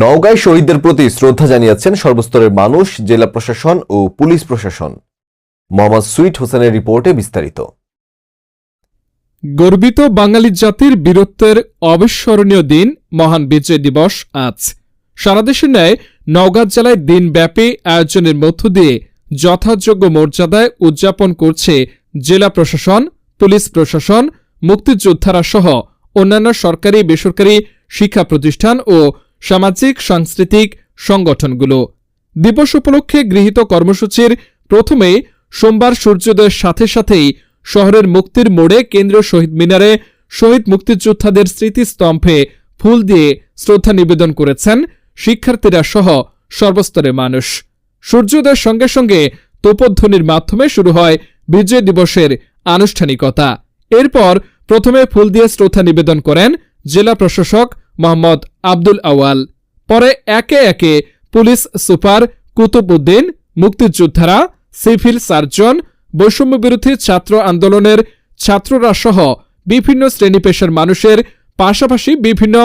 নওগাঁয় শহীদদের প্রতি শ্রদ্ধা জানিয়েছেন সর্বস্তরের মানুষ, জেলা প্রশাসন ও পুলিশ প্রশাসন। মোহাম্মদ সুইট হোসেনের রিপোর্টে বিস্তারিত। গর্বিত বাঙালি জাতির বীরত্বের অবিস্মরণীয় দিন, মহান বিজয় দিবস আজ। সারা দেশের ন্যায় নওগাঁ জেলায় দিনব্যাপী আয়োজনের মধ্য দিয়ে যথাযোগ্য মর্যাদায় উদযাপন করছে জেলা প্রশাসন, পুলিশ প্রশাসন, মুক্তিযোদ্ধারা সহ অন্যান্য সরকারি বেসরকারি শিক্ষা প্রতিষ্ঠান ও সামাজিক, সাংস্কৃতিক সংগঠনগুলো। দিবস উপলক্ষে গৃহীত কর্মসূচির প্রথমেই সোমবার সূর্যোদয়ের সাথে সাথেই শহরের মুক্তির মোড়ে কেন্দ্রীয় শহীদ মিনারে শহীদ মুক্তিযোদ্ধাদের স্মৃতিস্তম্ভে ফুল দিয়ে শ্রদ্ধা নিবেদন করেছেন শিক্ষার্থীরা সহ সর্বস্তরের মানুষ। সূর্যোদয়ের সঙ্গে সঙ্গে তোপধ্বনির মাধ্যমে শুরু হয় বিজয় দিবসের আনুষ্ঠানিকতা। এরপর প্রথমে ফুল দিয়ে শ্রদ্ধা নিবেদন করেন জেলা প্রশাসক মোহাম্মদ আব্দুল আওয়াল পরে একে একে পুলিশ সুপার কুতুব উদ্দিন মুক্তিযোদ্ধারা, সিভিল সার্জন, বৈষম্য বিরোধী ছাত্র আন্দোলনের ছাত্ররা সহ বিভিন্ন শ্রেণি পেশার মানুষের পাশাপাশি বিভিন্ন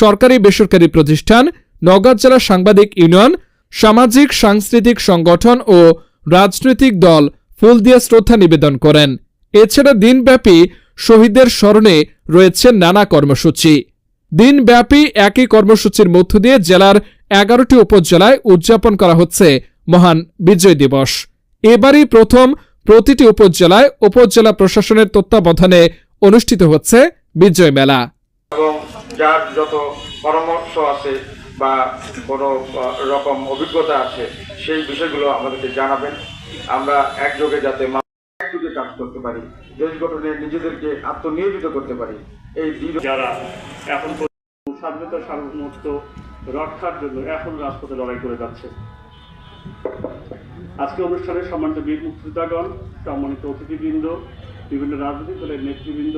সরকারি বেসরকারি প্রতিষ্ঠান, নওগাঁ জেলা সাংবাদিক ইউনিয়ন, সামাজিক সাংস্কৃতিক সংগঠন ও রাজনৈতিক দল ফুল দিয়ে শ্রদ্ধা নিবেদন করেন। এছাড়া দিনব্যাপী শহীদদের স্মরণে রয়েছে নানা কর্মসূচি। দিনব্যাপী একই কর্মসূচির মধ্য দিয়ে জেলার এগারোটি উপজেলায় উদযাপন করা হচ্ছে মহান বিজয় দিবস। এবারই প্রথম প্রতিটি উপজেলায় উপজেলা প্রশাসনের তত্ত্বাবধানে অনুষ্ঠিত হচ্ছে বিজয় মেলা। এবং যার যত পরামর্শ আছে বা কোনো রকম অভিজ্ঞতা আছে, সেই বিষয়গুলো আমাদেরকে জানাবেন। আমরা একযোগে যাতে করতে পারি, দেশ গঠনে নিজেদেরকে আত্মনিয়োজিত করতে পারি। এই যারা এখন স্বাধীনতা সার্বভৌমত্ব রক্ষার জন্য এখন রাজপথে লড়াই করে যাচ্ছে। আজকে অনুষ্ঠানে সম্মানিত বীর মুক্তিযোদ্ধাগণ, সম্মানিত অতিথিবৃন্দ, বিভিন্ন রাজনৈতিক দলের নেতৃবৃন্দ